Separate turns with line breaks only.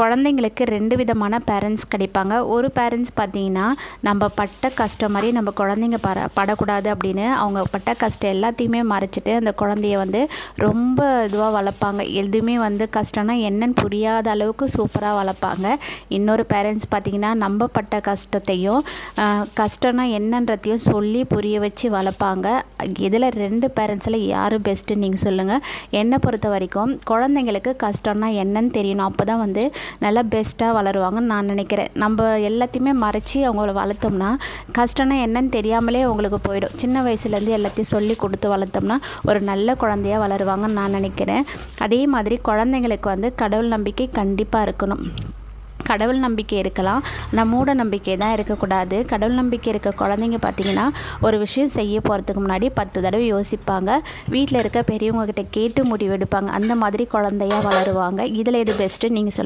குழந்தைங்களுக்கு ரெண்டு விதமான பேரண்ட்ஸ் கிடைப்பாங்க. ஒரு பேரண்ட்ஸ் பார்த்தீங்கன்னா நம்ம பட்ட கஷ்டம் மாதிரி நம்ம குழந்தைங்க பட படக்கூடாது அப்படின்னு அவங்க பட்ட கஷ்டம் எல்லாத்தையுமே மறைச்சிட்டு அந்த குழந்தைய வந்து ரொம்ப இதுவாக வளர்ப்பாங்க. எதுவுமே வந்து கஷ்டம்னா என்னன்னு புரியாத அளவுக்கு சூப்பராக வளர்ப்பாங்க. இன்னொரு பேரண்ட்ஸ் பார்த்திங்கன்னா நம்ம பட்ட கஷ்டத்தையும் கஷ்டம்னா என்னன்றதையும் சொல்லி புரிய வச்சு வளர்ப்பாங்க. இதில் ரெண்டு பேரண்ட்ஸில் யார் பெஸ்ட்டுன்னு நீங்கள் சொல்லுங்கள் என்னை பொறுத்த வரைக்கும் குழந்தைங்களுக்கு கஷ்டம்னா என்னன்னு தெரியணும். அப்போ தான் வந்து நல்லா பெஸ்ட்டாக வளருவாங்கன்னு நான் நினைக்கிறேன். நம்ம எல்லாத்தையுமே மறைச்சி அவங்கள வளர்த்தோம்னா கஷ்டம்னா என்னன்னு தெரியாமலே அவங்களுக்கு போயிடும். சின்ன வயசுலேருந்து எல்லாத்தையும் சொல்லி கொடுத்து வளர்த்தோம்னா ஒரு நல்ல குழந்தையா வளருவாங்கன்னு நான் நினைக்கிறேன். அதே மாதிரி குழந்தைங்களுக்கு வந்து கடவுள் நம்பிக்கை கண்டிப்பாக இருக்கணும். கடவுள் நம்பிக்கை இருக்கலாம். ஆனால் மூட நம்பிக்கை தான் இருக்கக்கூடாது. கடவுள் நம்பிக்கை இருக்க குழந்தைங்க பார்த்தீங்கன்னா ஒரு விஷயம் செய்ய போகிறதுக்கு முன்னாடி பத்து தடவை யோசிப்பாங்க. வீட்டில் இருக்க பெரியவங்க கிட்ட கேட்டு முடிவெடுப்பாங்க. அந்த மாதிரி குழந்தையா வளருவாங்க. இதில் எது பெஸ்ட்டு நீங்கள் சொல்லுங்கள்